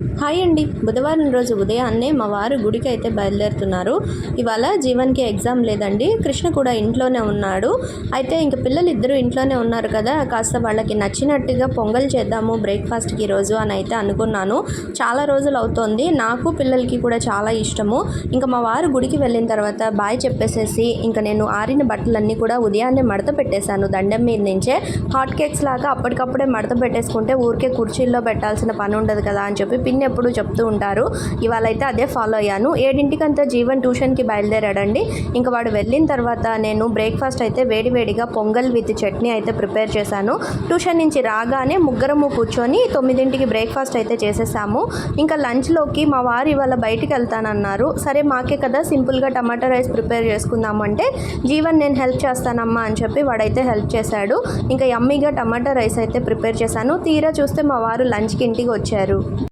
Hi అండి. బుధవారం రోజు ఉదయాన్నే మా వారు గుడికి అయితే బయలుదేరుతున్నారు. ఇవాళ జీవన్కి ఎగ్జామ్ లేదండి. కృష్ణ కూడా ఇంట్లోనే ఉన్నాడు. అయితే ఇంక పిల్లలు ఇద్దరు ఇంట్లోనే ఉన్నారు కదా. కాస్త వాళ్ళకి నచ్చినట్టుగా పొంగల్ చేద్దాము బ్రేక్ఫాస్ట్కి ఈరోజు అని అయితే అనుకున్నాను. చాలా రోజులు అవుతోంది. నాకు పిల్లలకి కూడా చాలా ఇష్టము. ఇంకా మా వారు గుడికి వెళ్ళిన తర్వాత బాయ్ చెప్పేసేసి ఇంకా నేను ఆరిన బట్టలన్నీ కూడా ఉదయాన్నే మడత పెట్టేశాను. దండం మీద నుంచే హాట్ కేక్స్ లాగా అప్పటికప్పుడే మడత పెట్టేసుకుంటే ఊరికే కుర్చీల్లో పెట్టాల్సిన పని ఉండదు కదా అని చెప్పి పిన్ ఎప్పుడు చెప్తూ ఉంటారు. ఇవాళ అయితే అదే ఫాలో అయ్యాను. ఏడింటికంతా జీవన్ ట్యూషన్కి బయలుదేరాడండి. ఇంకా వాడు వెళ్ళిన తర్వాత నేను బ్రేక్ఫాస్ట్ అయితే వేడివేడిగా పొంగల్ విత్ చట్నీ అయితే ప్రిపేర్ చేశాను. ట్యూషన్ నుంచి రాగానే ముగ్గురము కూర్చొని తొమ్మిదింటికి బ్రేక్ఫాస్ట్ అయితే చేసేసాము. ఇంకా లంచ్లోకి మా వారు ఇవాళ బయటికి వెళ్తానన్నారు. సరే మాకే కదా సింపుల్గా టమాటా రైస్ ప్రిపేర్ చేసుకుందామంటే జీవన్ నేను హెల్ప్ చేస్తానమ్మా అని చెప్పి వాడైతే హెల్ప్ చేశాడు. ఇంకా యమ్మీగా టమాటా రైస్ అయితే ప్రిపేర్ చేశాను. తీరా చూస్తే మా వారు లంచ్కి ఇంటికి వచ్చారు.